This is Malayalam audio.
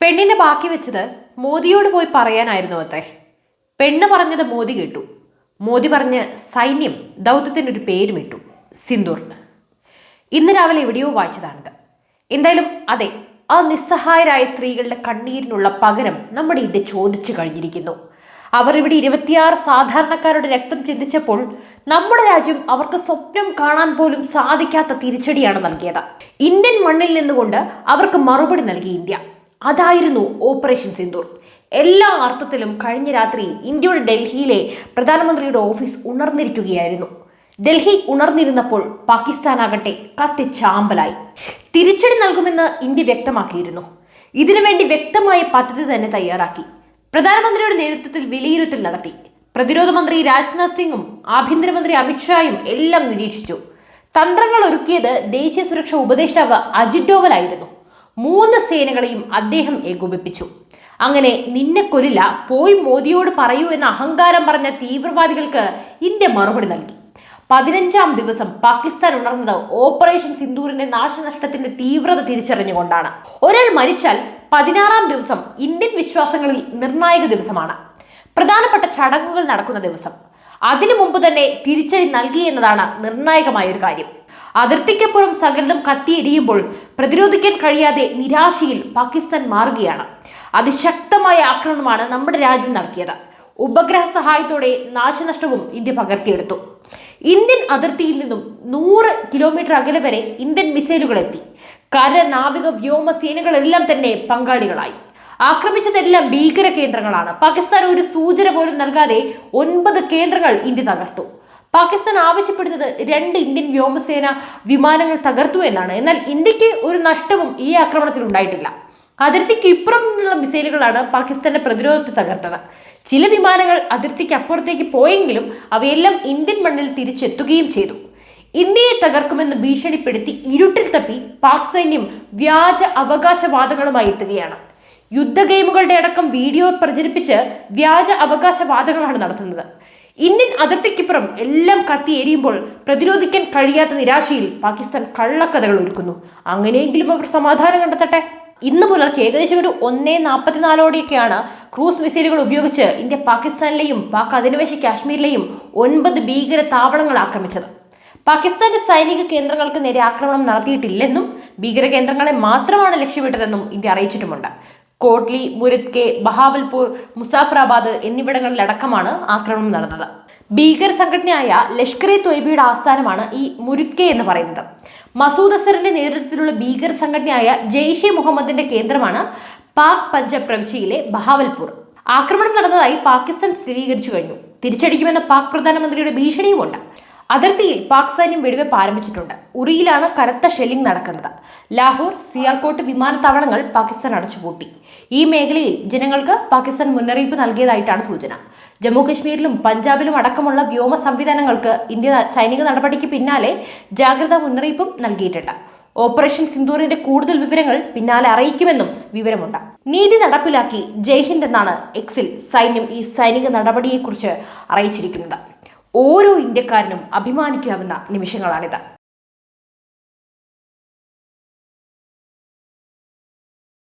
പെണ്ണിനെ ബാക്കി വെച്ചത് മോദിയോട് പോയി പറയാനായിരുന്നു അത്രേ. പെണ്ണ് പറഞ്ഞത് മോദി കേട്ടു. മോദി പറഞ്ഞ് സൈന്യം ദൗത്യത്തിനൊരു പേരും ഇട്ടു സിന്ദൂർ ഇന്ന് രാവിലെ എവിടെയോ വായിച്ചതാണിത്. എന്തായാലും അതെ ആ നിസ്സഹായരായ സ്ത്രീകളുടെ കണ്ണീരിനുള്ള പകരം നമ്മുടെ ഇന്ത്യ ചോദിച്ചു കഴിഞ്ഞിരിക്കുന്നു. അവർ ഇവിടെ ഇരുപത്തിയാറ് സാധാരണക്കാരുടെ രക്തം ചിന്തിച്ചപ്പോൾ നമ്മുടെ രാജ്യം അവർക്ക് സ്വപ്നം കാണാൻ പോലും സാധിക്കാത്ത തിരിച്ചടിയാണ് നൽകിയത്. ഇന്ത്യൻ മണ്ണിൽ നിന്നുകൊണ്ട് അവർക്ക് മറുപടി നൽകി ഇന്ത്യ. അതായിരുന്നു ഓപ്പറേഷൻ സിന്ദൂർ. എല്ലാ അർത്ഥത്തിലും കഴിഞ്ഞ രാത്രി ഇന്ത്യയുടെ ഡൽഹിയിലെ പ്രധാനമന്ത്രിയുടെ ഓഫീസ് ഉണർന്നിരിക്കുകയായിരുന്നു. ഡൽഹി ഉണർന്നിരുന്നപ്പോൾ പാകിസ്ഥാനാകട്ടെ കത്തി ചാമ്പലായി. തിരിച്ചടി നൽകുമെന്ന് ഇന്ത്യ വ്യക്തമാക്കിയിരുന്നു. ഇതിനുവേണ്ടി വ്യക്തമായ പദ്ധതി തന്നെ തയ്യാറാക്കി. പ്രധാനമന്ത്രിയുടെ നേതൃത്വത്തിൽ വിലയിരുത്തൽ നടത്തി. പ്രതിരോധ മന്ത്രി രാജ്നാഥ് സിംഗും ആഭ്യന്തരമന്ത്രി അമിത്ഷായും എല്ലാം നിരീക്ഷിച്ചു. തന്ത്രങ്ങൾ ഒരുക്കിയത് ദേശീയ സുരക്ഷാ ഉപദേഷ്ടാവ് അജിത് ഡോവലായിരുന്നു മൂന്ന് സേനകളെയും അദ്ദേഹം ഏകോപിപ്പിച്ചു. അങ്ങനെ നിന്നെ കൊല്ലില്ല പോയി മോദിയോട് പറയൂ എന്ന അഹങ്കാരം പറഞ്ഞ തീവ്രവാദികൾക്ക് ഇന്ത്യ മറുപടി നൽകി. പതിനഞ്ചാം ദിവസം പാകിസ്ഥാൻ ഉണർന്നത് ഓപ്പറേഷൻ സിന്ദൂറിന്റെ നാശനഷ്ടത്തിന്റെ തീവ്രത തിരിച്ചറിഞ്ഞുകൊണ്ടാണ്. ഒരാൾ മരിച്ചാൽ പതിനാറാം ദിവസം ഇന്ത്യൻ വിശ്വാസങ്ങളിൽ നിർണായക ദിവസമാണ്. പ്രധാനപ്പെട്ട ചടങ്ങുകൾ നടക്കുന്ന ദിവസം. അതിനു മുമ്പ് തന്നെ തിരിച്ചടി നൽകി എന്നതാണ് നിർണായകമായ ഒരു കാര്യം. അതിർത്തിക്കപ്പുറം സകലതും കത്തിയെരിയുമ്പോൾ പ്രതിരോധിക്കാൻ കഴിയാതെ നിരാശയിൽ പാകിസ്ഥാൻ മാറുകയാണ്. അതിശക്തമായ ആക്രമണമാണ് നമ്മുടെ രാജ്യം നടത്തിയത്. ഉപഗ്രഹ സഹായത്തോടെ നാശനഷ്ടവും ഇന്ത്യ പകർത്തിയെടുത്തു. ഇന്ത്യൻ അതിർത്തിയിൽ നിന്നും നൂറ് കിലോമീറ്റർ അകലെ വരെ ഇന്ത്യൻ മിസൈലുകൾ എത്തി കര നാവിക വ്യോമ സേനകളെല്ലാം തന്നെ പങ്കാളികളായി. ആക്രമിച്ചതെല്ലാം ഭീകര കേന്ദ്രങ്ങളാണ്. പാകിസ്ഥാൻ ഒരു സൂചന പോലും നൽകാതെ ഒൻപത് കേന്ദ്രങ്ങൾ ഇന്ത്യ തകർത്തു. പാകിസ്ഥാൻ ആവശ്യപ്പെടുന്നത് രണ്ട് ഇന്ത്യൻ വ്യോമസേന വിമാനങ്ങൾ തകർത്തു എന്നാണ്. എന്നാൽ ഇന്ത്യയ്ക്ക് ഒരു നഷ്ടവും ഈ ആക്രമണത്തിൽ ഉണ്ടായിട്ടില്ല. അതിർത്തിക്ക് ഇപ്പുറം നിന്നുള്ള മിസൈലുകളാണ് പാകിസ്ഥാന്റെ പ്രതിരോധത്തെ തകർത്തത്. ചില വിമാനങ്ങൾ അതിർത്തിക്ക് അപ്പുറത്തേക്ക് പോയെങ്കിലും അവയെല്ലാം ഇന്ത്യൻ മണ്ണിൽ തിരിച്ചെത്തുകയും ചെയ്തു. ഇന്ത്യയെ തകർക്കുമെന്ന് ഭീഷണിപ്പെടുത്തി ഇരുട്ടിൽ തപ്പി പാക് സൈന്യം വ്യാജ അവകാശവാദങ്ങളുമായി എത്തുകയാണ്. യുദ്ധ ഗെയിമുകളുടെ അടക്കം വീഡിയോ പ്രചരിപ്പിച്ച് വ്യാജ അവകാശവാദങ്ങളാണ് നടത്തുന്നത്. ഇന്ത്യൻ അതിർത്തിക്കിപ്പുറം എല്ലാം കത്തി എരിയുമ്പോൾ പ്രതിരോധിക്കാൻ കഴിയാത്ത നിരാശയിൽ പാകിസ്ഥാൻ കള്ളക്കഥകൾ ഒരുക്കുന്നു. അങ്ങനെയെങ്കിലും അവർ സമാധാനം കണ്ടെത്തട്ടെ. ഇന്ന് പുലർച്ചെ ഏകദേശം ഒരു ഒന്നേ നാൽപ്പത്തിനാലോടെയൊക്കെയാണ് ക്രൂസ് മിസൈലുകൾ ഉപയോഗിച്ച് ഇന്ത്യ പാകിസ്ഥാനിലെയും പാക് അധിനിവേശ കാശ്മീരിലെയും ഒൻപത് ഭീകര താവളങ്ങൾ ആക്രമിച്ചത്. പാകിസ്ഥാന്റെ സൈനിക കേന്ദ്രങ്ങൾക്ക് നേരെ ആക്രമണം നടത്തിയിട്ടില്ലെന്നും ഭീകര കേന്ദ്രങ്ങളെ മാത്രമാണ് ലക്ഷ്യമിട്ടതെന്നും ഇന്ത്യ അറിയിച്ചിട്ടുമുണ്ട്. കോട്ട്ലി മുരിത്കെ ബഹാവൽപൂർ മുസാഫറാബാദ് എന്നിവിടങ്ങളിലടക്കമാണ് ആക്രമണം നടന്നത്. ഭീകര സംഘടനയായ ലഷ്കർ ഇ തൊയ്ബയുടെ ആസ്ഥാനമാണ് ഈ മുരിത്കെ എന്ന് പറയുന്നത്. മസൂദ് അസറിന്റെ നേതൃത്വത്തിലുള്ള ഭീകര സംഘടനയായ ജെയ്ഷെ മുഹമ്മദിന്റെ കേന്ദ്രമാണ് പാക് പഞ്ചാബ് പ്രവിശ്യയിലെ ബഹാവൽപൂർ. ആക്രമണം നടന്നതായി പാകിസ്ഥാൻ സ്ഥിരീകരിച്ചു കഴിഞ്ഞു. തിരിച്ചടിക്കുമെന്ന പാക് പ്രധാനമന്ത്രിയുടെ ഭീഷണിയുമുണ്ട്. അതിർത്തിയിൽ പാക് സൈന്യം വെടിവെപ്പ് ആരംഭിച്ചിട്ടുണ്ട്. ഉറിയിലാണ് കനത്ത ഷെല്ലിംഗ് നടക്കുന്നത്. ലാഹോർ സിയാൽകോട്ട് വിമാനത്താവളങ്ങൾ പാകിസ്ഥാൻ അടച്ചുപൂട്ടി. ഈ മേഖലയിൽ ജനങ്ങൾക്ക് പാകിസ്ഥാൻ മുന്നറിയിപ്പ് നൽകിയതായിട്ടാണ് സൂചന. ജമ്മുകശ്മീരിലും പഞ്ചാബിലും അടക്കമുള്ള വ്യോമ സംവിധാനങ്ങൾക്ക് ഇന്ത്യ സൈനിക നടപടിക്ക് പിന്നാലെ ജാഗ്രതാ മുന്നറിയിപ്പും നൽകിയിട്ടുണ്ട്. ഓപ്പറേഷൻ സിന്ദൂറിന്റെ കൂടുതൽ വിവരങ്ങൾ പിന്നാലെ അറിയിക്കുമെന്നും വിവരമുണ്ട്. നീതി നടപ്പിലാക്കി ജയ്ഹിന്ദ് എന്നാണ് എക്സിൽ സൈന്യം ഈ സൈനിക നടപടിയെക്കുറിച്ച് അറിയിച്ചിരിക്കുന്നത്. ഓരോ ഇന്ത്യക്കാരനും അഭിമാനിക്കാവുന്ന നിമിഷങ്ങളാണിത്.